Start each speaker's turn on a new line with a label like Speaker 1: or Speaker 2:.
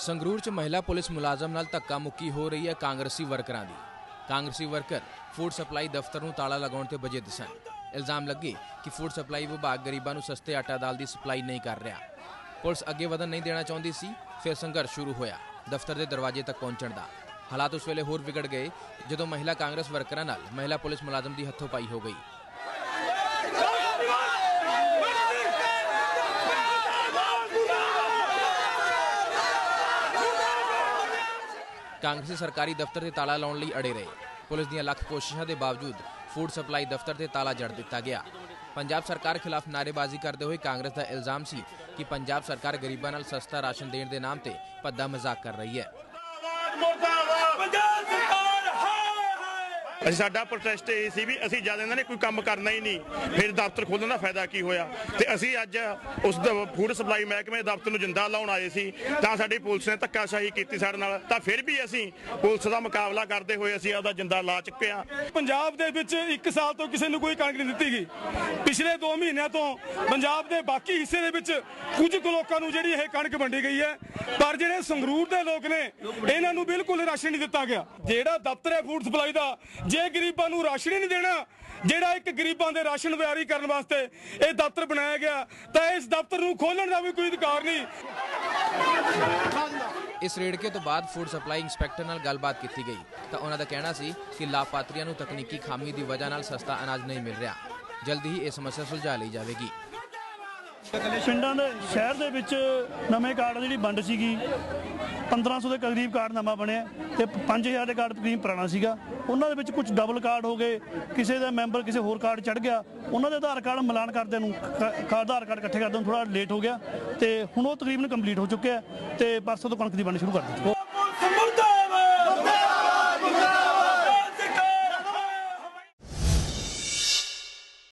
Speaker 1: ਸੰਗਰੂਰ 'ਚ ਮਹਿਲਾ ਪੁਲਿਸ ਮੁਲਾਜ਼ਮ ਨਾਲ ਧੱਕਾ ਮੁੱਕੀ ਹੋ ਰਹੀ ਹੈ ਕਾਂਗਰਸੀ ਵਰਕਰਾਂ ਦੀ। ਕਾਂਗਰਸੀ ਵਰਕਰ ਫੂਡ ਸਪਲਾਈ ਦਫ਼ਤਰ ਨੂੰ ਤਾਲਾ ਲਗਾਉਣ ਤੇ ਵਜੇ ਦਿਸਣ ਇਲਜ਼ਾਮ ਲੱਗੇ ਕਿ ਫੂਡ ਸਪਲਾਈ ਵਿਭਾਗ ਗਰੀਬਾਂ ਨੂੰ ਸਸਤੇ ਆਟਾ ਦਾਲ ਦੀ ਸਪਲਾਈ ਨਹੀਂ ਕਰ ਰਿਹਾ। ਪੁਲਿਸ ਅੱਗੇ ਵਧਣ ਨਹੀਂ ਦੇਣਾ ਚਾਹੁੰਦੀ ਸੀ, ਫਿਰ ਸੰਘਰਸ਼ ਸ਼ੁਰੂ ਹੋਇਆ, ਦਫ਼ਤਰ ਦੇ ਦਰਵਾਜ਼ੇ ਤੱਕ ਪਹੁੰਚਣ ਦਾ। ਹਾਲਾਤ ਉਸ ਵੇਲੇ ਹੋਰ ਵਿਗੜ ਗਏ, ਜਦੋਂ ਮਹਿਲਾ ਕਾਂਗਰਸ ਵਰਕਰਾਂ ਨਾਲ ਮਹਿਲਾ ਪੁਲਿਸ ਮੁਲਾਜ਼ਮ ਦੀ ਹੱਥੋਂ ਪਾਈ ਹੋ ਗਈ। ਕਾਂਗਰਸੀ ਸਰਕਾਰੀ ਦਫ਼ਤਰ ਤੇ ਤਾਲਾ ਲਾਉਣ ਲਈ ਅੜੇ ਰਹੇ। ਪੁਲਿਸ ਦੀਆਂ ਲੱਖ ਕੋਸ਼ਿਸ਼ਾਂ ਦੇ ਬਾਵਜੂਦ ਫੂਡ ਸਪਲਾਈ ਦਫ਼ਤਰ ਤੇ ਤਾਲਾ ਜੜ ਦਿੱਤਾ ਗਿਆ। ਪੰਜਾਬ ਸਰਕਾਰ ਖਿਲਾਫ ਨਾਅਰੇਬਾਜ਼ੀ ਕਰਦੇ ਹੋਏ ਕਾਂਗਰਸ ਦਾ ਇਲਜ਼ਾਮ ਸੀ ਕਿ ਪੰਜਾਬ ਸਰਕਾਰ ਗਰੀਬਾਂ ਨਾਲ ਸਸਤਾ ਰਾਸ਼ਨ ਦੇਣ ਦੇ ਨਾਮ ਤੇ ਭੱਦਾ ਮਜ਼ਾਕ ਕਰ ਰਹੀ ਹੈ
Speaker 2: ਪੰਜਾਬ ਸਰਕਾਰ ਹਾਏ ਹਾਏ
Speaker 3: ਅਸੀਂ ਸਾਡਾ ਪ੍ਰੋਟੈਸਟ ਇਹ ਸੀ ਵੀ ਅਸੀਂ ਜਦ ਇਹਨਾਂ ਨੇ ਕੋਈ ਕੰਮ ਕਰਨਾ ਹੀ ਨਹੀਂ, ਫਿਰ ਦਫ਼ਤਰ ਖੋਲਣ ਦਾ ਫਾਇਦਾ ਕੀ ਹੋਇਆ? ਤੇ ਅਸੀਂ ਅੱਜ ਉਸ ਫੂਡ ਸਪਲਾਈ ਮਹਿਕਮੇ ਦਫ਼ਤਰ ਨੂੰ ਜਿੰਦਾ ਲਾਉਣ ਆਏ ਸੀ, ਤਾਂ ਸਾਡੀ ਪੁਲਿਸ ਨੇ ਧੱਕਾਸ਼ਾਹੀ ਕੀਤੀ ਸਾਡੇ ਨਾਲ, ਤਾਂ ਫਿਰ ਵੀ ਅਸੀਂ ਪੁਲਿਸ ਦਾ ਮੁਕਾਬਲਾ ਕਰਦੇ ਹੋਏ ਅਸੀਂ ਆਪਦਾ ਜਿੰਦਾ ਲਾ ਚੁੱਕੇ ਹਾਂ।
Speaker 2: ਪੰਜਾਬ ਦੇ ਵਿੱਚ 1 ਸਾਲ ਤੋਂ ਕਿਸੇ ਨੂੰ ਕੋਈ ਕਣਕ ਨਹੀਂ ਦਿੱਤੀ ਗਈ। ਪਿਛਲੇ 2 ਮਹੀਨਿਆਂ ਤੋਂ ਪੰਜਾਬ ਦੇ ਬਾਕੀ ਹਿੱਸੇ ਦੇ ਵਿੱਚ ਕੁਝ ਕੁ ਲੋਕਾਂ ਨੂੰ ਜਿਹੜੀ ਇਹ ਕਣਕ ਵੰਡੀ ਗਈ ਹੈ, ਪਰ ਜਿਹੜੇ ਸੰਗਰੂਰ ਦੇ ਲੋਕ ਨੇ, ਇਹਨਾਂ ਨੂੰ ਬਿਲਕੁਲ ਰਾਸ਼ਨ ਨਹੀਂ ਦਿੱਤਾ ਗਿਆ। ਜਿਹੜਾ ਦਫ਼ਤਰ ਹੈ ਫੂਡ ਸਪਲਾਈ ਦਾ ਜੇ ਗਰੀਬਾਂ ਨੂੰ ਰਾਸ਼ਨ ਹੀ ਨਹੀਂ ਦੇਣਾ, ਜਿਹੜਾ ਇੱਕ ਗਰੀਬਾਂ ਦੇ ਰਾਸ਼ਨ ਵਿਆਰੀ ਕਰਨ ਵਾਸਤੇ ਇਹ ਦਫ਼ਤਰ ਬਣਾਇਆ ਗਿਆ, ਤਾਂ ਇਸ ਦਫ਼ਤਰ ਨੂੰ ਖੋਲਣ ਦਾ ਵੀ ਕੋਈ ਅਧਿਕਾਰ ਨਹੀਂ।
Speaker 1: ਇਸ ਰੇੜਕੇ ਤੋਂ ਬਾਅਦ ਫੂਡ ਸਪਲਾਈ ਇੰਸਪੈਕਟਰ ਨਾਲ ਗੱਲਬਾਤ ਕੀਤੀ ਗਈ, ਤਾਂ ਉਹਨਾਂ ਦਾ ਕਹਿਣਾ ਸੀ ਕਿ ਲਾਭਪਾਤਰੀਆਂ ਨੂੰ ਤਕਨੀਕੀ ਖਾਮੀ ਦੀ ਵਜ੍ਹਾ ਨਾਲ ਸਸਤਾ ਅਨਾਜ ਨਹੀਂ ਮਿਲ ਰਿਹਾ। ਜਲਦੀ ਹੀ ਇਹ ਸਮੱਸਿਆ ਸੁਲਝਾ ਲਈ ਜਾਵੇਗੀ।
Speaker 4: ਪਿੰਡਾਂ ਦੇ, ਸ਼ਹਿਰ ਦੇ ਵਿੱਚ ਨਵੇਂ ਕਾਰਡ ਜਿਹੜੀ ਵੰਡ ਸੀਗੀ। 1500 ਦੇ ਕਰੀਬ ਕਾਰਡ ਨਵਾਂ ਬਣਿਆ ਤੇ 5000 ਦੇ ਕਾਰਡ ਕਰੀਬ ਪੁਰਾਣਾ ਸੀਗਾ। ਉਹਨਾਂ ਦੇ ਵਿੱਚ ਕੁਝ ਡਬਲ ਕਾਰਡ ਹੋ ਗਏ, ਕਿਸੇ ਦਾ ਮੈਂਬਰ ਕਿਸੇ ਹੋਰ ਕਾਰਡ ਚੜ ਗਿਆ। ਉਹਨਾਂ ਦੇ ਆਧਾਰ ਕਾਰਡ ਮਿਲਾਨ ਕਰਦੇ ਨੂੰ ਕ- ਆਧਾਰ ਕਾਰਡ ਇਕੱਠੇ ਕਰਦੇ ਨੂੰ ਥੋੜਾ ਲੇਟ ਹੋ ਗਿਆ ਤੇ ਹੁਣ ਉਹ ਤਕਰੀਬਨ ਕੰਪਲੀਟ ਹੋ ਚੁੱਕਿਆ ਤੇ ਪਰਸੋਂ ਤੋਂ ਕਣਕ ਦੀ ਵੰਡ ਸ਼ੁਰੂ ਕਰ ਦਿੱਤੀ।